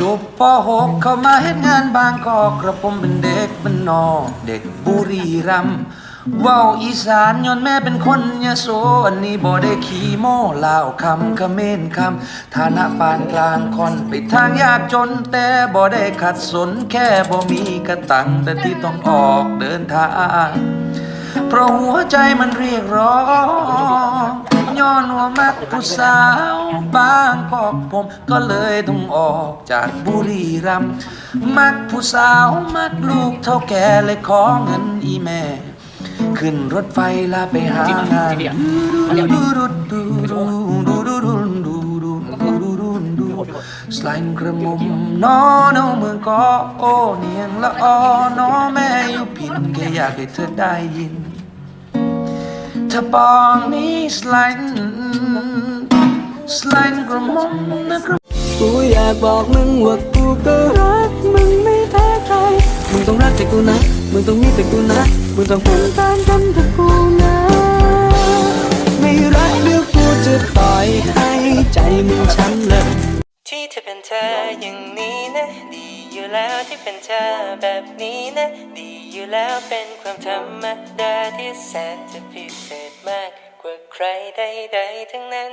จบป .6 เข้ามาเฮ็ดงานบางกอกกระผมเป็นเด็กบ้านนอเด็กบุรีรัมย์ว้าอีสานย้อนแม่เป็นคนยะโสอันนี้บ่ได้ขี้โม้ลาวคำเขมรคำฐานะปานกลางคอนไปทางยากจนแต่บ่ได้ขัดสนแค่บ่มีกระตังแต่ที่ต้องออกเดินทาง เพราะหัวใจมันเรียกร้อง อนว่ามักผู้สาวบางกอกผมก็เลยต้องออกจากบุรีรัมย์มักผู้สาวมักลูกเท่าแก่เลยขอเงินอีแม่ ขึ้นรถไฟลาไปหางานดูดูดูดูดูดูดูดูดูดูดูดูสไลม์กระมุมนอนเอามือก็โอเนียงละออนอแม่อยู่พินแค่อยากให้เธอได้ยิน เธอบอกนี้สไลด์สไลด์กระมุมนะครับกูอยากบอกมึงว่ากูก็รักมึงไม่แพ้ใคร มึงต้องรักแต่กูนะ มึงต้องมีแต่กูนะ มึงต้องเป็นแฟนกันแต่กูนะ ไม่รักเดี๋ยวกูจะปล่อยให้ใจมึงช้ำเลยที่เธอเป็นเธออย่างนี้นะ ดีอยู่แล้วที่เป็นเธอแบบนี้นะดี อยู่แล้วเป็นความธรรมดาที่แสนจะพิเศษมากกว่าใครใดๆทั้งนั้น